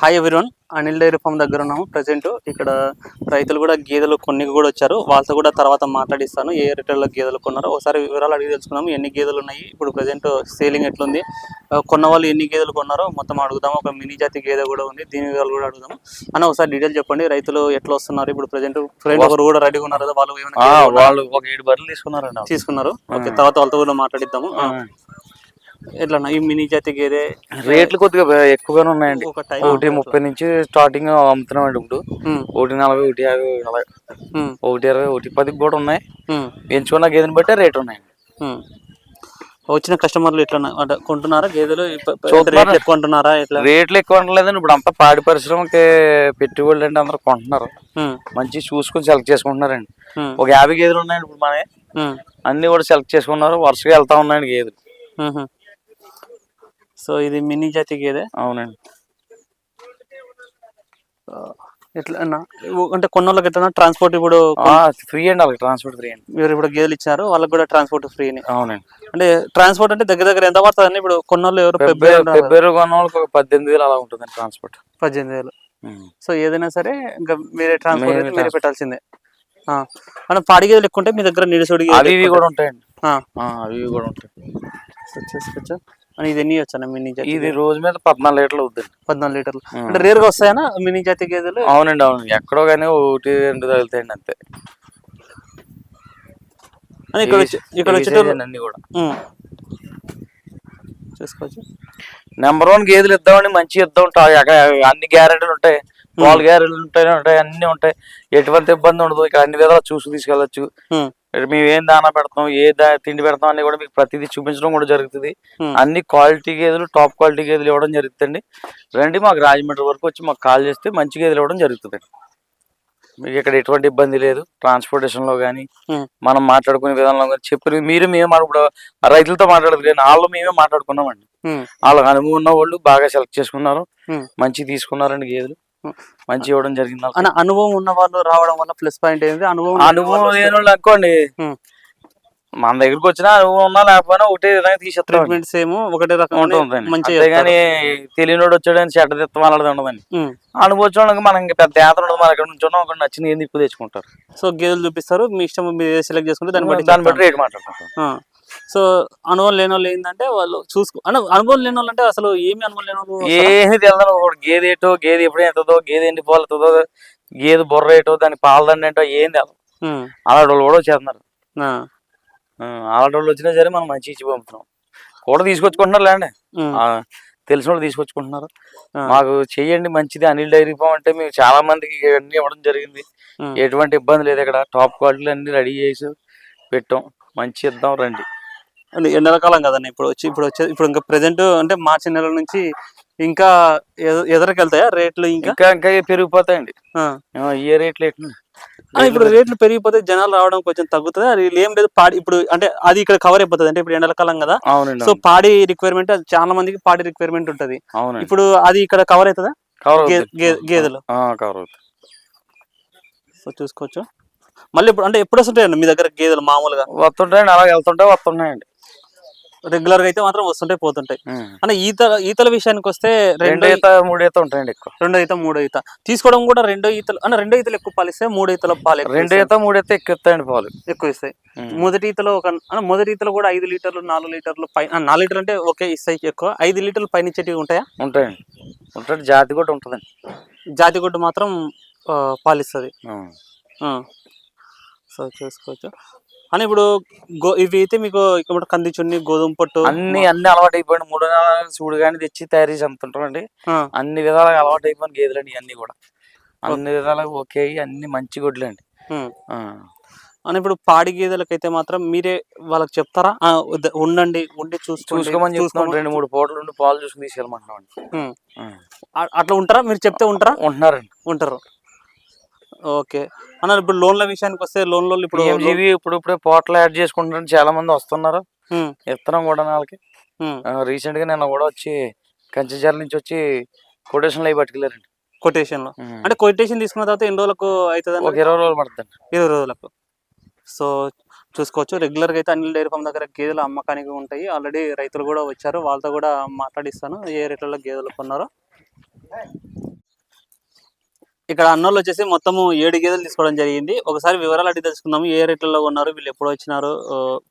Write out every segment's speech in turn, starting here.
Hi everyone Anil dairy farm దగ్గర ఉన్నాము. Present ఇక్కడ రైతులు కూడా గేదెలు కొన్ని కూడా వచ్చారు. వాళ్ళతో కూడా తర్వాత మాట్లాడిస్తాను. ఏ రేట్లలో గేదెలు కొన్నారో ఒకసారి వివరాలు అడిగి తెలుసుకుందాము. ఎన్ని గేదెలు ఉన్నాయి? ఇప్పుడు ప్రజెంట్ సేలింగ్ ఎట్లుంది? కొన్న వాళ్ళు ఎన్ని గేదెలు కొన్నారో మొత్తం అడుగుదాము. ఒక మినీ జాతి గేదె కూడా ఉంది. దీని వివరాలు కూడా అడుగుదాము. అన్న ఒకసారి డీటెయిల్ చెప్పండి. రైతులు ఎట్లా వస్తున్నారు? ఇప్పుడు ప్రజెంట్ ఫ్రెండ్ ఒకరు కూడా రెడీగా ఉన్నారు కదా. వాళ్ళు? వాళ్ళు ఒక ఏడు బర్రెలు వాళ్ళు. తీసుకున్నారు. ఓకే తర్వాత వాళ్ళతో కూడా మాట్లాడిద్దాము. ఎట్లా ఈ మినీ జాతి గేదె రేట్లు కొద్దిగా ఎక్కువగానే ఉన్నాయండి. ఒకటి ముప్పై నుంచి స్టార్టింగ్ అమ్ముతున్నామండి ఇప్పుడు. ఉమ్, ఒకటి నలభై ఒకటి యాభై ఒకటి ఇరవై ఒకటి పదికి కూడా ఉన్నాయి. ఎంచుకున్న గేదెని బట్టే రేట్ ఉన్నాయండి. వచ్చిన కస్టమర్లు ఎట్లా అంటే కొంటున్నారా గేదెలు. రేట్లు ఎక్కువ కొంటున్నారా ఎట్లా? రేట్లు ఎక్కువ ఉండలేదండి ఇప్పుడు అంతా పాడి పరిశ్రమకి పెట్టుబడులు అంటే అందరూ కొంటున్నారు. మంచి చూసుకొని సెలెక్ట్ చేసుకుంటున్నారండి. ఒక యాభై గేదెలు ఉన్నాయండి ఇప్పుడు ఉమ్, అన్ని కూడా సెలెక్ట్ చేసుకున్నారు. వరుసగా వెళ్తా ఉన్నాయండి గేదెలు. సో ఇది మినీ జాతి గేదె అవునండి ఎట్లా అంటే కొన్నోళ్ళకి ఎట్లా ట్రాన్స్పోర్ట్ ఇప్పుడు ఫ్రీ అండి వాళ్ళకి ట్రాన్స్పోర్ట్ ఫ్రీ అండి. మీరు ఇప్పుడు గేదెలు ఇచ్చారు వాళ్ళకి కూడా ట్రాన్స్పోర్ట్ ఫ్రీ అవునండి. అంటే ట్రాన్స్పోర్ట్ అంటే దగ్గర దగ్గర ఎంత పడుతుంది అండి ఇప్పుడు కొన్నోళ్ళు ఎవరు ఫిబ్రవరి ఉన్నారు కదా, ఫిబ్రవరి కొన్న వాళ్ళకి ఒక పద్దెనిమిది వేలు అలా ఉంటుందండి ట్రాన్స్పోర్ట్ పద్దెనిమిది వేలు. సో ఏదైనా సరే ఇంకా మీరే ట్రాన్స్పోర్ట్ మీరే పెట్టాల్సిందే. అంటే పాడి గేదెలు ఎక్కువ ఉంటే మీ దగ్గర నిడిసోడి అవి కూడా ఉంటాయండి. అవి కూడా ఉంటాయి. అని ఇది ఎన్ని వచ్చాను మినీ జాతి ఇది రోజు మీద పద్నాలుగు లీటర్లు అవుతుంది పద్నాలుగు లీటర్లు. అంటే రేరుగా వస్తాయనా మినీ జాతి గేదెలు? అవునండి అవునండి. ఎక్కడో కానీ ఒకటి రెండు తగులుతాయండి అంతే. అని ఇక్కడ ఇక్కడ అన్ని కూడా. చేసుకోవచ్చు. నెంబర్ వన్ గేదెలు ఇద్దామండి మంచి ఇద్దాం. అన్ని గ్యారెంటీలు ఉంటాయి. పాలు గ్యారెంటీలు ఉంటాయి ఉంటాయి అన్ని ఉంటాయి. ఎటువంటి ఇబ్బంది ఉండదు. ఇక్కడ అన్ని విధాలు చూసి తీసుకెళ్ళచ్చు. మేము ఏం దానా పెడతాం ఏ దా తిండి పెడతాం అన్ని కూడా మీకు ప్రతిదీ చూపించడం కూడా జరుగుతుంది. అన్ని క్వాలిటీ గేదెలు టాప్ క్వాలిటీ గేదెలు ఇవ్వడం జరుగుతుంది రండి మాకు రాజమండ్రి వరకు వచ్చి మాకు కాల్ చేస్తే మంచి గేదెలు ఇవ్వడం జరుగుతుంది మీకు ఇక్కడ ఎటువంటి ఇబ్బంది లేదు ట్రాన్స్పోర్టేషన్లో కానీ. మనం మాట్లాడుకునే విధానంలో కానీ చెప్పిన మీరు మేము ఇప్పుడు రైతులతో మాట్లాడదు కానీ వాళ్ళు మేమే మాట్లాడుకున్నామండి ఉమ్. వాళ్ళకి అనుభవం ఉన్న వాళ్ళు బాగా సెలెక్ట్ చేసుకున్నారు. మంచి తీసుకున్నారండి గేదెలు. మంచి ఇవ్వడం జరిగింది. అన్న అనుభవం ఉన్న వాళ్ళు రావడం వల్ల ప్లస్ పాయింట్ ఏంటి అనుభవం అనుభవం లేని వాళ్ళు అనుకోండి. మన దగ్గరికి వచ్చినా అనుభవం ఉన్నా లేకపోయినా ఒకటే విధంగా తీసేస్తాం ట్రీట్మెంట్ సేమ్ ఒకటే రకం మంచిగా అంతేగాని తెలియనోడు వచ్చాడని చెడ్డ తిత్తం అలాంటిది ఉండదండి. అనుభవించడానికి మనం ఇంకా పెద్ద యాత్ర ఉండదు. మన ఇక్కడ నుంచి ఒక నచ్చిన ఏం దిక్కు తెచ్చుకుంటారు. సో గేదెలు చూపిస్తారు మీ ఇష్టం మీరు సెలెక్ట్ చేసుకుంటే దాన్ని బట్టి దాన్ని బట్టి రేట్ మాట్లాడుకుంటాం. ఆ. సో అనుభవం లేని వాళ్ళు ఏంటంటే వాళ్ళు చూసుకో అను అనుభవం లేని వాళ్ళు అంటే అసలు ఏమి అనుభవం లేని వాళ్ళు ఏమి తెలియదు. గేదె ఏటో గేదె ఎప్పుడు ఎంతదో గేదె ఎన్ని పాలు ఎత్తుందో గేదె బుర్ర ఏటో దాని పాలదండి ఏంటో ఏం తెలియదు. అలాంటి వాళ్ళు కూడా వచ్చేస్తున్నారు. అలాంటి వాళ్ళు వచ్చినా సరే మనం మంచి ఇచ్చి పంపుతున్నాం. కూడా తీసుకొచ్చుకుంటున్నారు లేండి. తెలిసిన వాళ్ళు తీసుకొచ్చుకుంటున్నారు. మాకు చెయ్యండి మంచిది. అనిల్ డైరీ ఫామ్ అంటే మేము చాలా మందికి అన్ని ఇవ్వడం జరిగింది. ఎటువంటి ఇబ్బంది లేదు ఇక్కడ. టాప్ క్వాలిటీలు అన్ని రెడీ చేసి పెట్టాం. మంచి ఇద్దాం రండి. ఎండాకాలం కదండి. ఇప్పుడు వచ్చి ఇప్పుడు వచ్చే ఇప్పుడు ఇంకా ప్రెసెంట్ అంటే మార్చి నెల నుంచి ఇంకా ఎద- ఎదరికి వెళ్తాయా రేట్లు ఇంకా? ఇంకా ఇంకా పెరిగిపోతాయండి. ఏ రేట్లు ఇప్పుడు రేట్లు పెరిగిపోతే జనాలు రావడం కొంచెం తగ్గుతుంది? అది ఏం లేదు పాడి ఇప్పుడు అంటే అది ఇక్కడ కవర్ అయిపోతుంది. అంటే ఇప్పుడు ఎండాకాలం కదా. సో. పాడి రిక్వైర్మెంట్ చాలా మందికి పాడి రిక్వైర్మెంట్ ఉంటది. ఇప్పుడు అది ఇక్కడ కవర్ అవుతుందా? గేదెలు. కవర్ అవుతుంది. సో చూసుకోవచ్చు. మళ్ళీ ఇప్పుడు అంటే ఎప్పుడు వస్తుంటాయండి మీ దగ్గర గేదెలు మామూలుగా? వస్తుంటాయండి అలా వెళ్తుంటే వస్తున్నాయండి. రెగ్యులర్గా అయితే మాత్రం వస్తుంటాయి పోతుంటాయి. అంటే ఈత ఈతల విషయానికి వస్తే రెండు ఈత మూడు ఈత ఉంటాయండి ఎక్కువ. రెండో ఈత మూడో ఈత. తీసుకోవడం కూడా రెండో ఈతలు అంటే రెండో ఈతలు ఎక్కువ పాలిస్తాయి మూడో ఈతల పాలు రెండు. ఈత మూడు ఈత ఎక్కువ ఇస్తాయండి పాలు. ఎక్కువ ఇస్తాయి. మొదటి ఈతలో ఒక మొదటి ఈతలో కూడా ఐదు లీటర్లు నాలుగు లీటర్లు పై నాలుగు లీటర్లు అంటే ఓకే ఇస్తాయి ఎక్కువ. ఐదు లీటర్లు పైన ఇచ్చేటివి ఉంటాయా? ఉంటాయండి. ఉంటాయి. జాతి కూడా ఉంటుందండి. జాతి గుడ్డు మాత్రం పాలిస్తుంది. ఆ. సో చూసుకోవచ్చు. అని ఇప్పుడు గో ఇవి అయితే మీకు ఇక్కడ కంది చున్ని గోధుమ పొట్టు అన్ని అన్ని అలవాటు అయిపోయింది మూడు నెలల చూడు కానీ తెచ్చి తయారు చేసి అమ్ముతుంటామండి ఆ, అన్ని విధాలుగా అలవాటు అయిపోయిన గేదెలండి అన్ని కూడా. అన్ని విధాలుగా ఓకే అన్ని మంచి గొడ్లు అండి. అని ఇప్పుడు పాడి గేదెలకైతే మాత్రం మీరే వాళ్ళకి చెప్తారా? ఉండండి ఉండి చూసుకోండి చూసుకోమని చూసుకోమని- రెండు మూడు పూటలు ఉండి పాలు చూసుకుని తీసుకెళ్ళమంటున్నాం అండి అట్లా ఉంటారా? మీరు చెప్తే ఉంటారా? ఉంటున్నారండి. ఉంటారు. ఓకే. అన్న ఇప్పుడు లోన్ల విషయానికి వస్తే లోన్లో ఇప్పుడు పిఎంజీవి ఇప్పుడు ఇప్పుడే పోర్టల్ యాడ్ చేసుకుంటున్నారు చాలా మంది వస్తున్నారు. ఇస్తున్నాం కూడా వాళ్ళకి ఉం. రీసెంట్గా నిన్న కూడా వచ్చి కంచిజాల నుంచి వచ్చి కొటేషన్లు అవి పట్టుకెళ్ళారండి. కొటేషన్లో? అంటే కొటేషన్ తీసుకున్న తర్వాత ఎన్ని రోజులకు అవుతుంది ఒక ఇరవై రోజులు పడుతుంది ఇరవై రోజులకు. సో చూసుకోవచ్చు. రెగ్యులర్గా అయితే అనిల్ డైరీ ఫామ్ దగ్గర గేదెలు అమ్మకానికి ఉంటాయి. ఆల్రెడీ రైతులు కూడా వచ్చారు. వాళ్ళతో కూడా మాట్లాడిస్తాను. ఏ రేట్లలో గేదెలు కొన్నారో. ఇక్కడ అన్నోళ్ళు వచ్చేసి మొత్తము ఏడు గేదెలు తీసుకోవడం జరిగింది. ఒకసారి వివరాలు అడిగి తెలుసుకుందాము. ఏ రేట్లలో ఉన్నారు? వీళ్ళు ఎప్పుడు వచ్చినారు?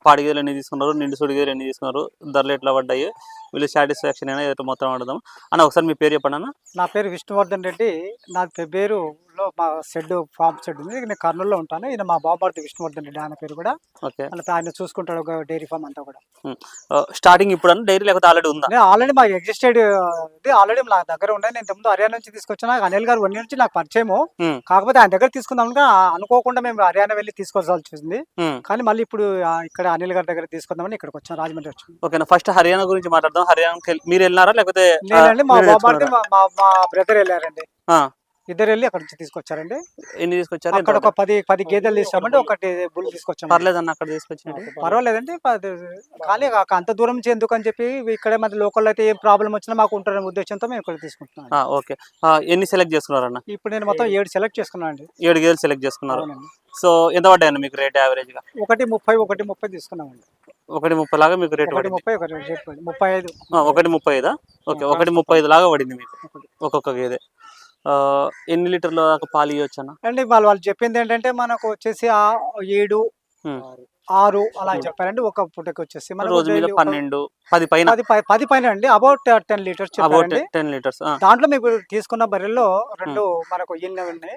పాడి గేదెలు ఎన్ని తీసుకున్నారు? నిండు సుడి గేదెలు ఎన్ని తీసుకున్నారు? ధరలు ఎట్లా పడ్డాయి? వీళ్ళు సాటిస్ఫాక్షన్ అయినా ఏదో మొత్తం అడుగుదాం అన్న ఒకసారి మీ పేరు చెప్పండి అన్న. నా పేరు విష్ణువర్ధన్ రెడ్డి. నా పేరులో మా షెడ్ ఫామ్ షెడ్ ఉంది. నేను కర్నూలులో ఉంటాను. ఈయన మా బాబార్ది విష్ణువర్ధన్ రెడ్డి ఆయన పేరు కూడా. ఓకే. ఆయన ఆయన చూసుకుంటాడు ఒక డైరీ ఫామ్ అంతా కూడా. స్టార్టింగ్ ఇప్పుడు డైరీ లేకపోతే ఆల్రెడీ ఉందా? నేను ఆల్రెడీ మా ఎగ్జిస్టెడ్ ఇది ఆల్రెడీ నా దగ్గర ఉన్నాయి నేను ఇంతకుముందు హర్యానా నుంచి తీసుకొచ్చిన. అనిల్ గారు వన్ నుంచి నాకు పరిచయము. కాకపోతే ఆయన దగ్గర తీసుకుందాం అనుకోకుండా మేము హర్యానా వెళ్ళి తీసుకోవాల్సి వచ్చింది. కానీ మళ్ళీ ఇప్పుడు ఇక్కడ అనిల్ గారి దగ్గర తీసుకుందామని ఇక్కడికి వచ్చాను రాజమండ్రి వచ్చాను ఓకేనా ఫస్ట్ హర్యానా గురించి మాట్లాడదాం. హర్యానాకి మీరు వెళ్ళినారా? లేకపోతే నేనండి మా? మా మా బ్రదర్ వెళ్ళారండి. ఆ, ఇద్దరు వెళ్ళి అక్కడ నుంచి తీసుకొచ్చారండి. ఎన్ని తీసుకొచ్చారు? అక్కడ ఎంత ఒక పది పది గేదెలు తీసామంటే ఒకటి బుల్ తీసుకొచ్చాము పర్లేదన్న అక్కడ తీసుకొచ్చినట్టు పర్వాలేదండి పది- కానీ ఆ- అంత దూరం నుంచి ఎందుకు అని చెప్పి ఇక్కడే మన లోకల్ అయితే ఏం ప్రాబ్లం వచ్చినా మాకు ఉంటారనే ఉద్దేశంతో మేము ఇక్కడ తీసుకుంటున్నాం. ఆ, ఓకే. ఆ, ఎన్ని సెలెక్ట్ చేసుకున్నారన్న? ఇప్పుడు నేను మొత్తం ఏడు సెలెక్ట్ చేసుకున్నాను అండి ఏడు గేదెలు సెలెక్ట్ చేసుకున్నారు. అవునండి. సో ఎంత పడ్డాయన్న మీకు రేట్ యావరేజ్గా? ఒకటి ముప్పై ఒకటి ముప్పై తీసుకున్నామండి. ఒకటి ముప్పై లాగా మీకు రేట్ ఒకటి ముప్పై ఒకటి రేట్ పడింది. ముప్పై ఐదు ఒకటి ముప్పై ఐదా ఓకే ఒకటి ముప్పై ఐదు లాగా పడింది మీకు. ఒక్కొక్క గేదె. ఎన్ని లీటర్ల దాకా పాలు ఇవ్వచ్చు అన్న? అండి వాళ్ళు వాళ్ళు చెప్పింది ఏంటంటే మనకు వచ్చేసి ఆ ఏడు. ఆరు అలా చెప్పారండి. ఒక పూటకి వచ్చేసి రోజు మీద పన్నెండు పది పైన? పది పైన అండి. About ten litres about ten litres దాంట్లో మీకు తీసుకున్న బర్రెల్లో రెండు మనకు ఇన్ని ఉన్నాయి.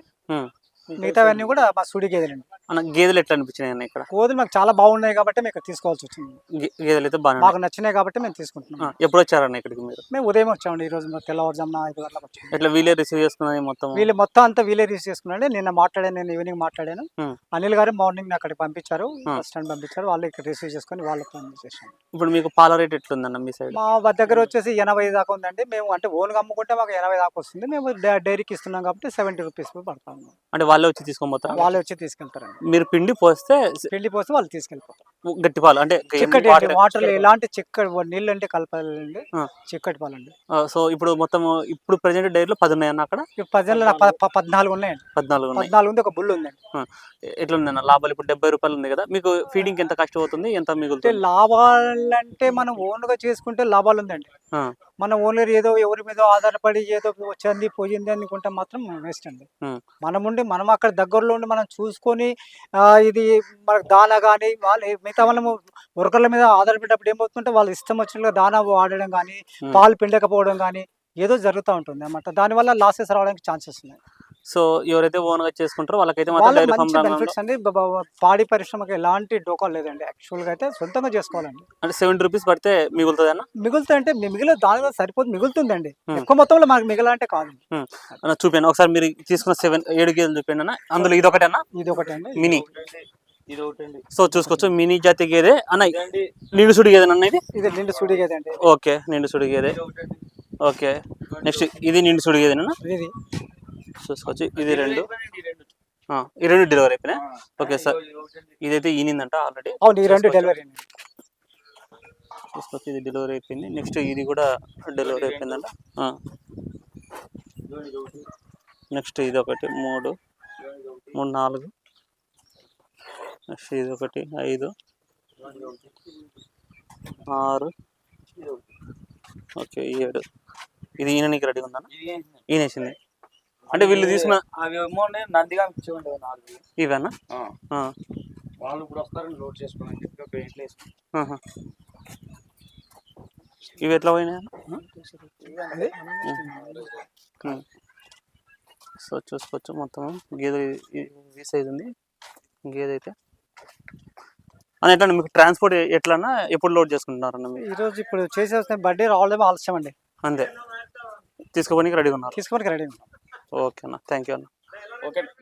మిగతావన్నీ కూడా మా సుడి గేదెలండి. గేదెలు ఎట్లా అనిపించినాయి అన్న ఇక్కడ? కోతులు మాకు చాలా బాగున్నాయి కాబట్టి మేము ఇక్కడ తీసుకోవాల్సి వచ్చింది. గే- గేదెలు అయితే బాగా మాకు నచ్చినాయి కాబట్టి మేము తీసుకుంటున్నాం. ఎప్పుడు వచ్చారన్న ఇక్కడికి మీరు? మేము ఉదయం వచ్చామండి ఈ రోజు తెల్లవారుజామున ఐదు గంటలకు వచ్చాము. ఎట్లా వీలే రిసీవ్ చేసుకున్నది మొత్తం? వీళ్ళు మొత్తం అంతా వీలే రిసీవ్ చేసుకున్నాండి నిన్న మాట్లాడాను నేను ఈవినింగ్ మాట్లాడాను. Hmm. అనిల్ గారు మార్నింగ్ అక్కడికి పంపించారు Hmm. బస్ స్టాండ్ పంపించారు వాళ్ళు ఇక్కడ రిసీవ్ చేసుకొని వాళ్ళు పంపించేసాం ఇప్పుడు మీకు పాల రేట్ ఎట్లుందన్న మీ సైడ్? మా వ- దగ్గర వచ్చేసి ఎనభై దాకా ఉందండి. మేము అంటే ఓన్గా అమ్ముకుంటే మాకు ఎనభై దాకా వస్తుంది. మేము డ- డైరీకి ఇస్తున్నాం కాబట్టి సెవెంటీ రూపీస్ పడతాము అంటే వాళ్ళే వచ్చి తీసుకొని పోతారా? వాళ్ళు వచ్చి తీసుకెళ్తారండి. మీరు పిండి పోస్తే పిండి పోస్తే వాళ్ళు తీసుకెళ్ళిపోతారు. గట్టి పాలు. అంటే చిక్కటి వాటర్ ఎలాంటి చిక్కటి నీళ్ళు అంటే కలపాలండి. చిక్కటి పాలండి. ఆ, సో ఇప్పుడు మొత్తం ఇప్పుడు ప్రెసెంట్ డైరీలో పది ఉన్నాయన్న అక్కడ? పదిహేను పద్నాలుగు ఉన్నాయండి. పద్నాలుగు పద్నాలుగు ఉంది ఒక బుల్ ఉందండి. ఎట్లుందన్న? లాభాలు ఇప్పుడు డెబ్బై రూపాయలు ఉంది కదా. మీకు ఫీడింగ్ ఎంత కష్టం అవుతుంది ఎంత మిగులుతుంది? లాభాలంటే మనం ఓన్గా చేసుకుంటే లాభాలు ఉందండి. మనం ఓనర్ ఏదో ఎవరి మీద ఆధారపడి ఏదో వచ్చింది పోయింది అనుకుంటే మాత్రం వేస్ట్ అండి. మనం ఉండి మనం అక్కడ దగ్గరలో ఉండి మనం చూసుకొని ఇది మనకు దానా కానీ వాళ్ళు మిగతా వాళ్ళము వర్కర్ల మీద ఆధారపడేటప్పుడు ఏమవుతుందంటే వాళ్ళు ఇష్టం వచ్చినట్టుగా దానా వాడడం కానీ. పాలు పిండకపోవడం కానీ ఏదో జరుగుతూ ఉంటుంది అన్నమాట. దానివల్ల లాసెస్ రావడానికి ఛాన్సెస్ ఉన్నాయి. సో ఎవరైతే ఓన్గా చేసుకుంటారో వాళ్ళకైతే బెనిఫిట్స్ అండి. పాడి పరిశ్రమకి ఎలాంటి డోకా లేదండి. యాక్చువల్గా అయితే సొంతంగా చేసుకోవాలండి. అంటే సెవెంటీ రూపీస్ పడితే మిగులుతుంది అన్న మిగులుతా అంటే మిగిలిన దాని వల్ల సరిపోతుంది మిగులుతుందండి. ఎక్కువ మొత్తంలో మనకు మిగలంటే కాదు. చూపాను ఒకసారి మీరు తీసుకున్న సెవెన్ ఏడు గేదెలు చూపాను అన్న. అందులో ఇది ఒకటి అన్న ఇది ఒకటి అండి మినీ సో చూసుకోవచ్చు మినీ జాతి గేదె. అన్న నిండు సుడి గేదె అన్న ఇది? ఇది నిండు సుడి కదండి ఓకే నిండు సుడి గేదె. ఓకే నెక్స్ట్ ఇది నిండు సుడి గేదె అన్న? ఇది. చూసుకోవచ్చు ఇది రెండు. ఈ రెండు. డెలివరీ అయిపోయినాయి ఓకే సార్. ఇదైతే ఈనిందంట ఆల్రెడీ అవును ఈ రెండు డెలివరీ అండి. చూసుకోవచ్చు ఇది డెలివరీ అయిపోయింది. నెక్స్ట్ ఇది కూడా డెలివరీ అయిపోయిందంట. నెక్స్ట్ ఇది ఒకటి మూడు మూడు నాలుగు. నెక్స్ట్ ఇది ఒకటి ఐదు ఆరు ఓకే ఏడు. ఇది ఈయన నీకు రెడీ ఉందన్న? ఈయనేసింది అంటే వీళ్ళు నాలుగు. ఇవేనా? వాళ్ళు ఇప్పుడు వస్తారని లోడ్ చేసుకోమని చెప్పి ఒక ఇంట్లో వేసుకుని ఆహా. ఇవి ఎట్లా పోయినాయి. సో చూసుకోవచ్చు మొత్తం గేదె ఈ సైజ్ ఉంది. గేదె అయితే అని ఎట్లా మీకు ట్రాన్స్పోర్ట్ ఎట్లన్నా ఎప్పుడు లోడ్ చేసుకుంటున్నారన్న మీరు? ఈ రోజు ఇప్పుడు చేసేసిన బర్త్డే రావడం ఆలస్యం అండి. అంతే. తీసుకోపోనికి రెడీగా ఉన్నారు. తీసుకోవడానికి రెడీ ఓకే అన్న థ్యాంక్ యూ అన్న. ఓకే.